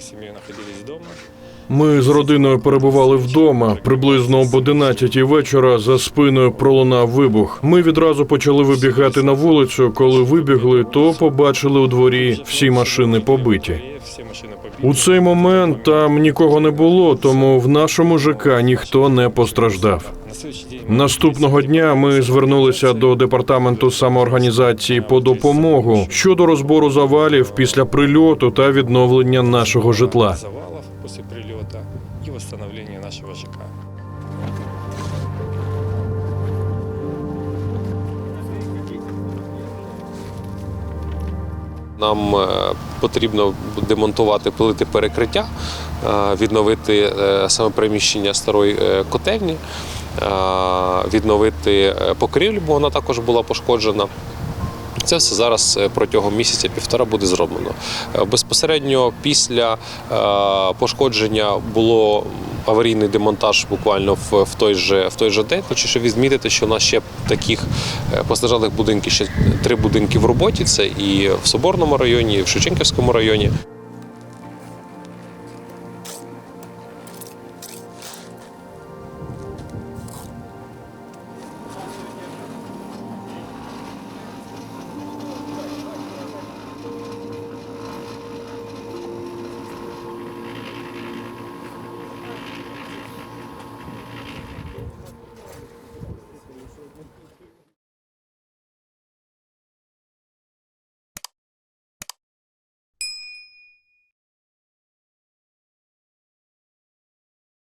с семьей находились дома. Ми з родиною перебували вдома. Приблизно об 11 вечора за спиною пролунав вибух. Ми відразу почали вибігати на вулицю. Коли вибігли, то побачили у дворі всі машини побиті. И все машины. У цей момент там нікого не було, тому в нашому ЖК ніхто не постраждав. Наступного дня ми звернулися до департаменту самоорганізації по допомогу щодо розбору завалів після прильоту та відновлення нашого житла. завалов после прилета и восстановления нашего ЖК. Нам е, потрібно демонтувати плити перекриття, е, відновити е, саме приміщення старої котельні, відновити покрівлю, бо вона також була пошкоджена. Це все зараз протягом місяця-півтора буде зроблено. Безпосередньо після пошкодження було аварійний демонтаж буквально в, в той же в той же день. Хочу ще відмітити, що у нас ще таких е, постраждалих будинків ще три будинки в роботі. Це і в Соборному районі, і в Шевченківському районі.